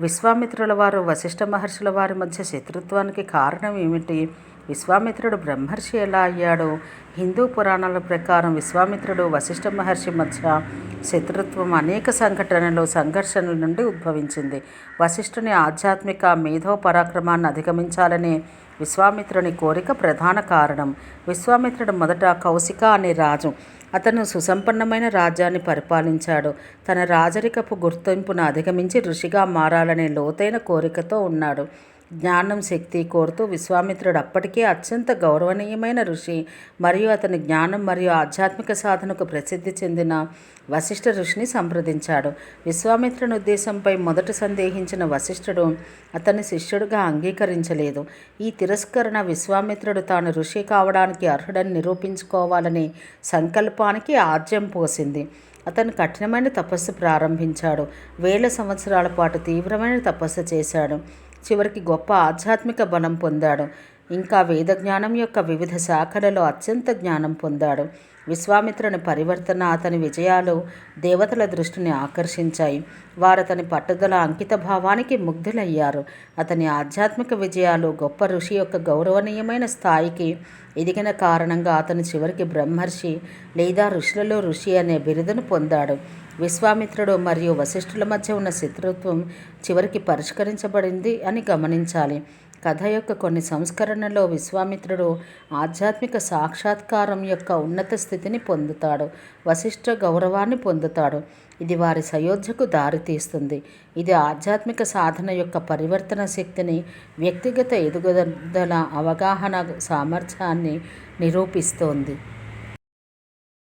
విశ్వామిత్రుల వారు వశిష్ఠ మహర్షుల వారి మధ్య శత్రుత్వానికి కారణం ఏమిటి? విశ్వామిత్రుడు బ్రహ్మర్షి ఎలా అయ్యాడు? హిందూ పురాణాల ప్రకారం విశ్వామిత్రుడు వశిష్ఠ మహర్షి మధ్య శత్రుత్వం అనేక సంఘటనలు సంఘర్షణల నుండి ఉద్భవించింది. వశిష్ఠుని ఆధ్యాత్మిక మేధో పరాక్రమాన్ని అధిగమించాలనే విశ్వామిత్రుని కోరిక ప్రధాన కారణం. విశ్వామిత్రుడు మొదట కౌశిక అనే రాజు. అతను సుసంపన్నమైన రాజ్యాన్ని పరిపాలించాడు. తన రాజరికపు గుర్తింపును అధిగమించి ఋషిగా మారాలనే లోతైన కోరికతో ఉన్నాడు. జ్ఞానం శక్తి కోరుతూ విశ్వామిత్రుడు అప్పటికే అత్యంత గౌరవనీయమైన ఋషి మరియు అతని జ్ఞానం మరియు ఆధ్యాత్మిక సాధనకు ప్రసిద్ధి చెందిన వశిష్ఠ ఋషిని సంప్రదించాడు. విశ్వామిత్రుని ఉద్దేశంపై మొదట సందేహించిన వశిష్ఠుడు అతన్ని శిష్యుడిగా అంగీకరించలేదు. ఈ తిరస్కరణ విశ్వామిత్రుడు తాను ఋషి కావడానికి అర్హుడని నిరూపించుకోవాలనే సంకల్పానికి ఆజ్యం పోసింది. అతను కఠినమైన తపస్సు ప్రారంభించాడు. వేల సంవత్సరాల పాటు తీవ్రమైన తపస్సు చేశాడు. చివరికి గొప్ప ఆధ్యాత్మిక బలం పొందాడు. ఇంకా వేద జ్ఞానం యొక్క వివిధ శాఖలలో అత్యంత జ్ఞానం పొందాడు. విశ్వామిత్రుని పరివర్తన అతని విజయాలు దేవతల దృష్టిని ఆకర్షించాయి. వారు అతని పట్టుదల అంకిత భావానికి ముగ్ధులయ్యారు. అతని ఆధ్యాత్మిక విజయాలు గొప్ప ఋషి యొక్క గౌరవనీయమైన స్థాయికి ఎదిగిన కారణంగా అతను చివరికి బ్రహ్మర్షి లేదా ఋషులలో ఋషి అనే బిరుదును పొందాడు. విశ్వామిత్రుడు మరియు వశిష్ఠుల మధ్య ఉన్న శత్రుత్వం చివరికి పరిష్కరించబడింది అని గమనించాలి. కథ యొక్క కొన్ని సంస్కరణలో విశ్వామిత్రుడు ఆధ్యాత్మిక సాక్షాత్కారం యొక్క ఉన్నత స్థితిని పొందుతాడు వశిష్ఠ గౌరవాన్ని పొందుతాడు. ఇది వారి సయోధ్యకు దారితీస్తుంది ఇది ఆధ్యాత్మిక సాధన యొక్క పరివర్తన శక్తిని వ్యక్తిగత ఎదుగుదల అవగాహన సామర్థ్యాన్ని నిరూపిస్తోంది.